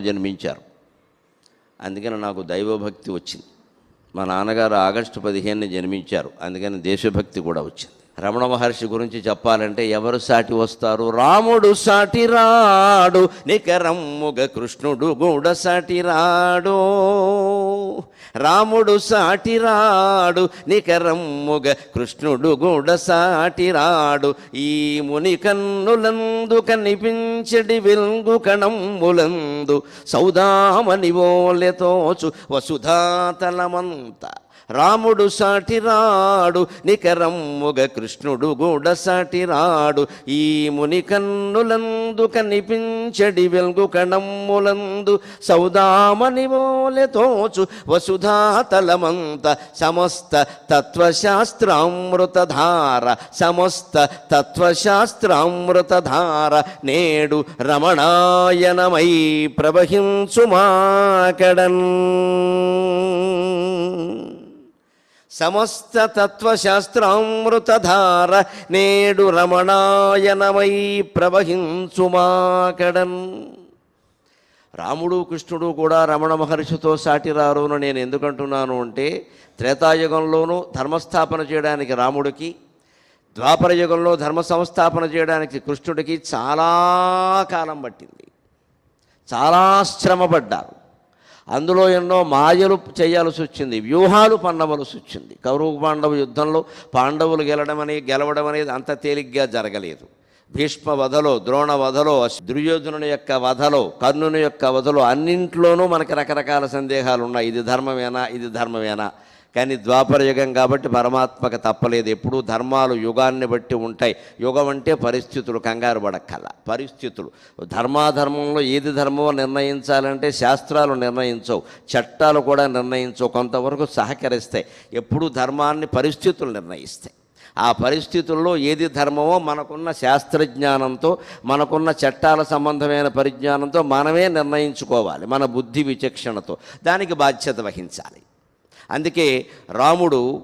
జన్మించారు. అందుకని నాకు దైవభక్తి వచ్చింది. మా నాన్నగారు ఆగస్టు పదిహేనుని జన్మించారు. అందుకని దేశభక్తి కూడా వచ్చింది. రమణ మహర్షి గురించి చెప్పాలంటే ఎవరు సాటి వస్తారు? రాముడు సాటి రాడు నికరమ్ముగ కృష్ణుడు గూడ సాటి రాడు. రాముడు సాటి రాడు నికరమ్ముగ కృష్ణుడు గూడ సాటి రాడు. ఈ ముని కన్నులందు కనిపించడి వెలుగు కణమ్ములందు సౌదామని ఓలెతోచు వసుధాతలమంతా. రాముడు సాటి రాడు నికరమ్ముగ కృష్ణుడు గూడ సాటి రాడు. ఈ ముని కన్నులందు కనిపించడి వెలుగు కణమ్ములందు సౌదామని ఓలె తోచు వసుధాతలమంత సమస్త తత్వశాస్త్రామృతధార సమస్త తత్వశాస్త్రామృతధార నేడు రమణాయనమై ప్రవహించుమాకడన్. సమస్త తత్వశాస్త్రామృతధార నేడు రమణాయనమై ప్రవహించుమాకడన్ రాముడు కృష్ణుడు కూడా రమణ మహర్షితో సాటిరారును నేను ఎందుకంటున్నాను అంటే త్రేతాయుగంలోనూ ధర్మస్థాపన చేయడానికి రాముడికి ద్వాపర యుగంలో ధర్మ సంస్థాపన చేయడానికి కృష్ణుడికి చాలా కాలం పట్టింది. చాలా శ్రమపడ్డారు అందులో ఎన్నో మాయలు చేయాల్సి వచ్చింది వ్యూహాలు పన్నవలసి వచ్చింది. కౌరవ పాండవ యుద్ధంలో పాండవులు గెలడం అనేది గెలవడం అనేది అంత తేలిగ్గా జరగలేదు. భీష్మ వధలో ద్రోణ వధలో దుర్యోధనుని యొక్క వధలో కర్ణుని యొక్క వధలో అన్నింట్లోనూ మనకి రకరకాల సందేహాలు ఉన్నాయి. ఇది ధర్మమేనా ఇది ధర్మమేనా? కానీ ద్వాపర యుగం కాబట్టి పరమాత్మకు తప్పలేదు. ఎప్పుడూ ధర్మాలు యుగాన్ని బట్టి ఉంటాయి. యుగం అంటే పరిస్థితులు కంగారు పడక్కల. పరిస్థితులు. ధర్మాధర్మంలో ఏది ధర్మమో నిర్ణయించాలంటే శాస్త్రాలు నిర్ణయించవు. చట్టాలు కూడా నిర్ణయించవు. కొంతవరకు సహకరిస్తాయి. ఎప్పుడూ ధర్మాన్ని పరిస్థితులు నిర్ణయిస్తాయి. ఆ పరిస్థితుల్లో ఏది ధర్మమో మనకున్న శాస్త్రజ్ఞానంతో మనకున్న చట్టాల సంబంధమైన పరిజ్ఞానంతో మనమే నిర్ణయించుకోవాలి. మన బుద్ధి విచక్షణతో. దానికి బాధ్యత వహించాలి. అందుకే రాముడు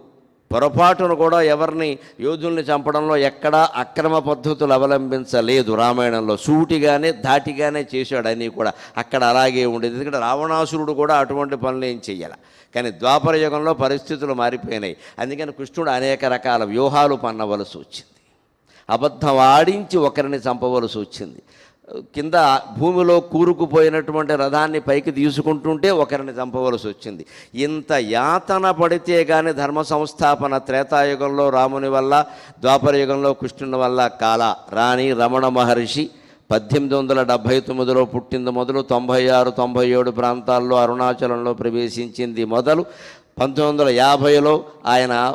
పొరపాటును కూడా ఎవరిని యోధుల్ని చంపడంలో ఎక్కడా అక్రమ పద్ధతులు అవలంబించలేదు రామాయణంలో. సూటిగానే ధాటిగానే చేశాడు అని కూడా. అక్కడ అలాగే ఉండేది. ఎందుకంటే రావణాసురుడు కూడా అటువంటి పనులు ఏం చెయ్యాల. కానీ ద్వాపర యుగంలో పరిస్థితులు మారిపోయినాయి. అందుకని కృష్ణుడు అనేక రకాల వ్యూహాలు పన్నవలసి వచ్చింది. అబద్ధం ఆడించి ఒకరిని చంపవలసి వచ్చింది. కింద భూమిలో కూరుకుపోయినటువంటి రథాన్ని పైకి తీసుకుంటుంటే ఒకరిని చంపవలసి వచ్చింది. ఇంత యాతన పడితే కానీ ధర్మ సంస్థాపన త్రేతాయుగంలో రాముని వల్ల ద్వాపర యుగంలో కృష్ణుని వల్ల కాల. రాణి రమణ మహర్షి పద్దెనిమిది వందల డెబ్భై తొమ్మిదిలో పుట్టింది మొదలు తొంభై ఆరు తొంభై ఏడు ప్రాంతాల్లో అరుణాచలంలో ప్రవేశించింది మొదలు. పంతొమ్మిది వందల యాభైలో ఆయన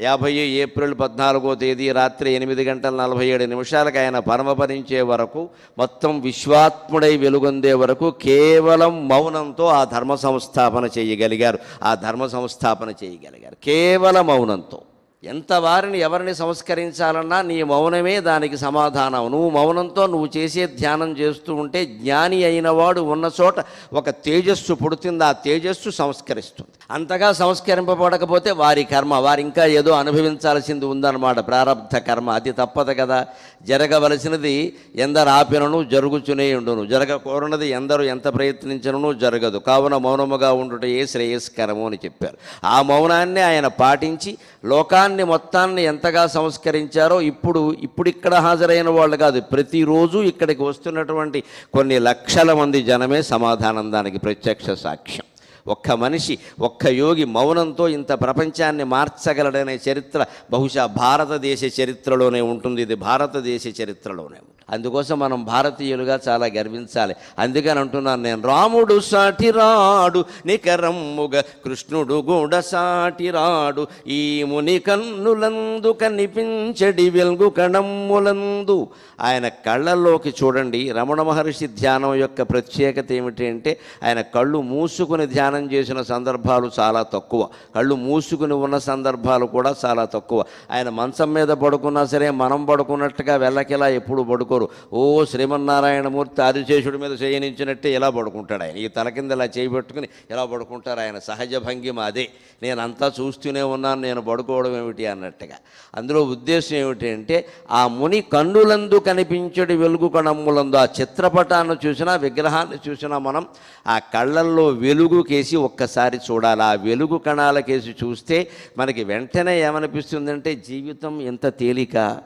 యాభై ఏప్రిల్ పద్నాలుగో తేదీ రాత్రి ఎనిమిది గంటల నలభై ఏడు నిమిషాలకు ఆయన పరమపరించే వరకు మొత్తం విశ్వాత్ముడై వెలుగొందే వరకు కేవలం మౌనంతో ఆ ధర్మ సంస్థాపన చేయగలిగారు. ఆ ధర్మ సంస్థాపన చేయగలిగారు. కేవలం మౌనంతో. ఎంత వారిని ఎవరిని సంస్కరించాలన్నా నీ మౌనమే దానికి సమాధానం. నువ్వు మౌనంతో నువ్వు చేసే ధ్యానం చేస్తూ ఉంటే జ్ఞాని అయినవాడు ఉన్న చోట ఒక తేజస్సు పుడుతుంది ఆ తేజస్సు సంస్కరిస్తుంది. అంతగా సంస్కరింపబడకపోతే వారి కర్మ వారు ఇంకా ఏదో అనుభవించాల్సింది ఉందన్నమాట. ప్రారంధ కర్మ అది తప్పదు కదా. జరగవలసినది ఎందరు ఆపినను జరుగుచునే ఉండును. జరగకూడనది ఎందరు ఎంత ప్రయత్నించను జరగదు. కావున మౌనముగా ఉండుట ఏ శ్రేయస్కరము అని చెప్పారు. ఆ మౌనాన్ని ఆయన పాటించి లోకాన్ని మొత్తాన్ని ఎంతగా సంస్కరించారో ఇప్పుడు ఇప్పుడు ఇక్కడ హాజరైన వాళ్ళు కాదు. ప్రతిరోజు ఇక్కడికి వస్తున్నటువంటి కొన్ని లక్షల మంది జనమే సమాధానం దానికి ప్రత్యక్ష సాక్ష్యం. ఒక్క మనిషి ఒక్క యోగి మౌనంతో ఇంత ప్రపంచాన్ని మార్చగలడనే చరిత్ర బహుశా భారతదేశ చరిత్రలోనే ఉంటుంది. ఇది భారతదేశ చరిత్రలోనే అందుకోసం మనం భారతీయులుగా చాలా గర్వించాలి. అందుకని అంటున్నాను నేను రాముడు సాటి రాడు నికరమ్ముగ కృష్ణుడు గూడ సాటి రాడు ఈ ముని కన్నులందు కనిపించడి వెలుగు కణమ్ములందు. ఆయన కళ్ళల్లోకి చూడండి రమణ మహర్షి ధ్యానం యొక్క ప్రత్యేకత ఏమిటి అంటే ఆయన కళ్ళు మూసుకుని ధ్యానం ధ్యానం చేసిన సందర్భాలు చాలా తక్కువ. కళ్ళు మూసుకుని ఉన్న సందర్భాలు కూడా చాలా తక్కువ. ఆయన మంచం మీద పడుకున్నా సరే మనం పడుకున్నట్టుగా వెళ్ళకిలా ఎప్పుడు పడుకోరు. ఓ శ్రీమన్నారాయణమూర్తి ఆదిశేషుడి మీద చేయనించినట్టే ఇలా పడుకుంటాడు ఆయన? ఈ తల కింద ఇలా చేయబెట్టుకుని ఇలా పడుకుంటారు ఆయన? సహజ భంగిమ అదే. నేనంతా చూస్తూనే ఉన్నాను నేను పడుకోవడం ఏమిటి అన్నట్టుగా. అందులో ఉద్దేశం ఏమిటంటే ఆ ముని కన్నులందు కనిపించడి వెలుగు కణమ్ములందు ఆ చిత్రపటాన్ని చూసినా విగ్రహాన్ని చూసినా మనం ఆ కళ్ళల్లో వెలుగు కేసి ఒక్కసారి చూడాలి. ఆ వెలుగు కణాలకేసి చూస్తే మనకి వెంటనే ఏమనిపిస్తుందంటే జీవితం ఇంత తేలిక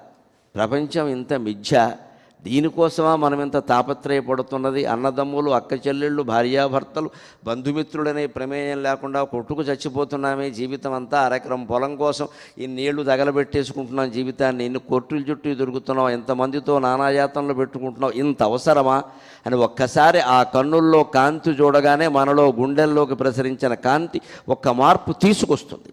ప్రపంచం ఇంత మిథ్య దీనికోసమా మనం ఇంత తాపత్రయపడుతున్నది? అన్నదమ్ములు అక్క చెల్లెళ్ళు భార్యాభర్తలు బంధుమిత్రులనే ప్రమేయం లేకుండా కొట్టుకు చచ్చిపోతున్నామే జీవితం అంతా అరెకరం పొలం కోసం ఈ నీళ్ళు తగలబెట్టేసుకుంటున్నాం జీవితాన్ని. ఇన్ని కొట్టులు చుట్టూ దొరుకుతున్నాం ఎంతమందితో నానాయాతనలు పెట్టుకుంటున్నాం ఇంత అవసరమా? అని ఒక్కసారి ఆ కన్నుల్లో కాంతి చూడగానే మనలో గుండెల్లోకి ప్రసరించిన కాంతి ఒక్క మార్పు తీసుకొస్తుంది.